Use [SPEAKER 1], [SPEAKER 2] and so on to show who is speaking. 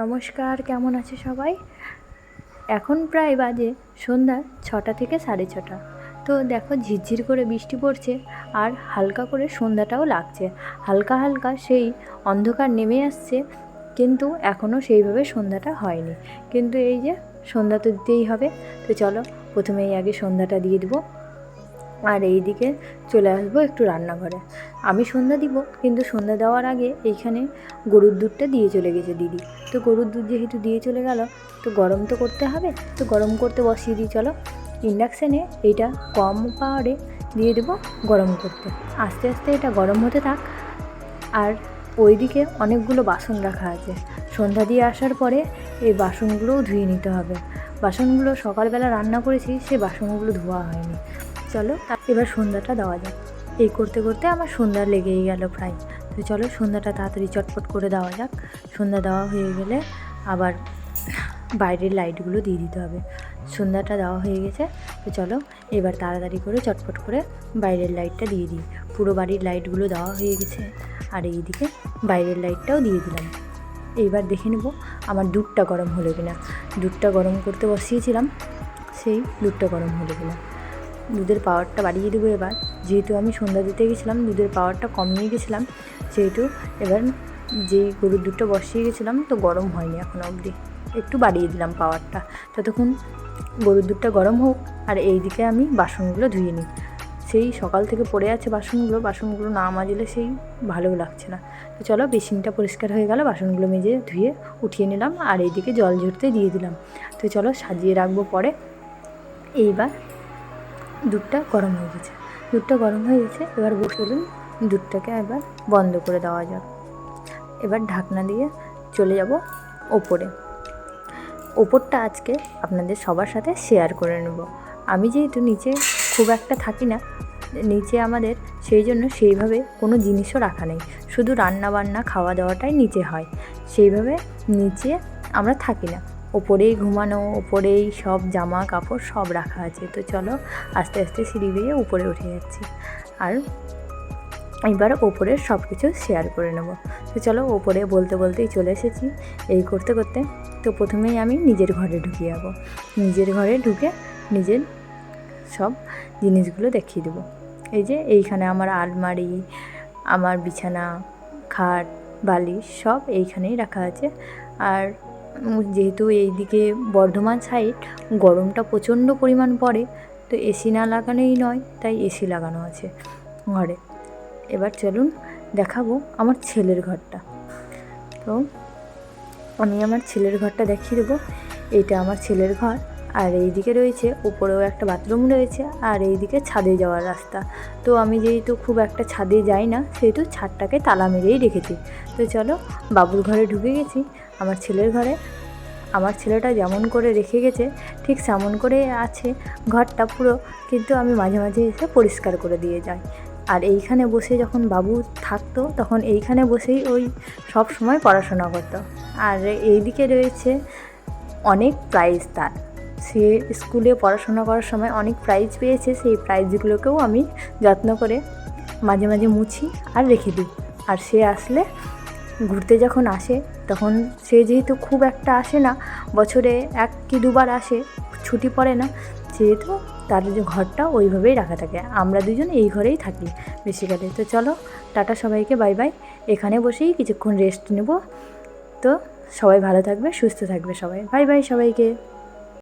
[SPEAKER 1] নমস্কার, কেমন আছে সবাই? এখন প্রায় বাজে সন্ধ্যা ছটা থেকে সাড়ে ছটা। তো দেখো ঝিরঝির করে বৃষ্টি পড়ছে আর হালকা করে সন্ধ্যাটাও লাগছে। হালকা হালকা সেই অন্ধকার নেমে আসছে, কিন্তু এখনও সেইভাবে সন্ধ্যাটা হয়নি। কিন্তু এই যে সন্ধ্যা তো দিতেই হবে, তো চলো প্রথমেই আগে সন্ধ্যাটা দিয়ে দেবো। আর এই দিকে চলে আসব একটু রান্নাঘরে। আমি সন্ধ্যা দিব, কিন্তু সন্ধ্যা দেওয়ার আগে এইখানে গরুর দুধটা দিয়ে চলে গেছে দিদি। তো গরুর দুধ যেহেতু দিয়ে চলে গেল, তো গরম তো করতে হবে, তো গরম করতে বসিয়ে দিই, চলো। ইন্ডাকশানে এইটা কম পাওয়ারে দিয়ে দেবো গরম করতে। আস্তে আস্তে এটা গরম হতে থাক। আর ওইদিকে অনেকগুলো বাসন রাখা আছে। সন্ধ্যা দিয়ে আসার পরে এই বাসনগুলোও ধুয়ে নিতে হবে। বাসনগুলো সকালবেলা রান্না করেছি, সে বাসনগুলো ধোয়া হয়নি। চলো, এবার সন্ধ্যাটা দেওয়া যাক। এই করতে করতে আমার সন্ধ্যা লেগেই গেল প্রায়। তো চলো, সন্ধ্যাটা তাড়াতাড়ি চটপট করে দেওয়া যাক। সন্ধ্যা দেওয়া হয়ে গেলে আবার বাইরের লাইটগুলো দিয়ে দিতে হবে। সন্ধ্যাটা দেওয়া হয়ে গেছে। তো চলো, এবার তাড়াতাড়ি করে চটপট করে বাইরের লাইটটা দিয়ে দিই। পুরো বাড়ির লাইটগুলো দেওয়া হয়ে গেছে। আর এইদিকে বাইরের লাইটটাও দিয়ে দিলাম। এইবার দেখে নেব আমার দুধটা গরম হলো কিনা। দুধটা গরম করতে বসিয়েছিলাম, সেই দুধটা গরম হলো কিনা। দুধের পাওয়ারটা বাড়িয়ে দেবো এবার। যেহেতু আমি সন্ধ্যা দিতে গেছিলাম দুধের পাওয়ারটা কম নিয়ে গেছিলাম। সেহেতু এবার যেই গরুর দুধটা বসিয়ে গেছিলাম, তো গরম হয়নি এখনও অবধি। একটু বাড়িয়ে দিলাম পাওয়ারটা ততক্ষণ গরুর দুধটা গরম হোক, আর এই দিকে আমি বাসনগুলো ধুয়ে নিই। সেই সকাল থেকে পড়ে আছে বাসনগুলো বাসনগুলো না মাজলে সেই ভালো লাগছে না। তো চলো বেসিনটা পরিষ্কার হয়ে গেল, বাসনগুলো মেজে ধুয়ে উঠিয়ে নিলাম, আর এইদিকে জল ঝরতে দিয়ে দিলাম। তো চলো সাজিয়ে রাখব পরে। এইবার দুধটা গরম হয়ে গেছে। দুধটা গরম হয়ে গেছে, এবার বসলুন দুধটাকে এবার বন্ধ করে দেওয়া যাক। এবার ঢাকনা দিয়ে চলে যাব ওপরে। ওপরটা আজকে আপনাদের সবার সাথে শেয়ার করে নেব। আমি যেহেতু নিচে খুব একটা থাকি না, নিচে আমাদের সেই জন্য সেইভাবে কোনো জিনিসও রাখা নেই। শুধু রান্না বান্না খাওয়া দাওয়াটাই নিচে হয়। সেইভাবে নিচে আমরা থাকি না। ওপরেই ঘুমানো, ওপরেই সব জামা, কাপড় সব রাখা আছে। তো চলো আস্তে আস্তে সিঁড়ি বেয়ে উপরে উঠে যাচ্ছি। আর এবার ওপরে সব কিছু শেয়ার করে নেব। তো চলো ওপরে বলতে বলতেই চলে এসেছি। এই করতে করতে তো প্রথমেই আমি নিজের ঘরে ঢুকে যাব নিজের ঘরে ঢুকে নিজের সব জিনিসগুলো দেখিয়ে দেবো। এই যে এইখানে আমার আলমারি, আমার বিছানা, খাট, বালিশ সব এইখানেই রাখা আছে। আর যেহেতু এইদিকে বর্ধমান সাইড গরমটা প্রচণ্ড পরিমাণ পড়ে, তো এসি না লাগানোই নয়, তাই এসি লাগানো আছে ঘরে। এবার চলুন দেখাবো আমার ছেলের ঘরটা। তো আমি আমার ছেলের ঘরটা দেখিয়ে দেবো। এইটা আমার ছেলের ঘর, আর এইদিকে রয়েছে, উপরেও একটা বাথরুম রয়েছে, আর এইদিকে ছাদে যাওয়ার রাস্তা। তো আমি যেহেতু খুব একটা ছাদে যাই না, সেহেতু ছাদটাকে তালা মেরেই রেখেছি। তো চলো বাবুর ঘরে ঢুকে গেছি আমার ছেলের ঘরে। আমার ছেলেটা যেমন করে রেখে গেছে, ঠিক তেমন করে আছে ঘরটা পুরো। কিন্তু আমি মাঝে মাঝে এসে পরিষ্কার করে দিয়ে যাই। আর এইখানে বসে যখন বাবু থাকতো, তখন এইখানে বসেই ওই সব সময় পড়াশোনা করতো। আর এইদিকে রয়েছে অনেক প্রাইজ তার। সে স্কুলে পড়াশোনা করার সময় অনেক প্রাইজ পেয়েছে, সেই প্রাইজগুলোকেও আমি যত্ন করে মাঝে মাঝে মুছি আর রেখে দিই। আর সে আসলে ঘুরতে যখন আসে, তখন সে যেহেতু খুব একটা আসে না, বছরে এক কি দুবার আসে, ছুটি পড়ে না, সেহেতু তার যে ঘরটা ওইভাবেই রাখা থাকে। আমরা দুজন এই ঘরেই থাকি বেসিক্যালি তো চলো, টাটা সবাইকে, বাই বাই। এখানে বসেই কিছুক্ষণ রেস্ট নেব। তো সবাই ভালো থাকবে, সুস্থ থাকবে সবাই। বাই বাই সবাইকে।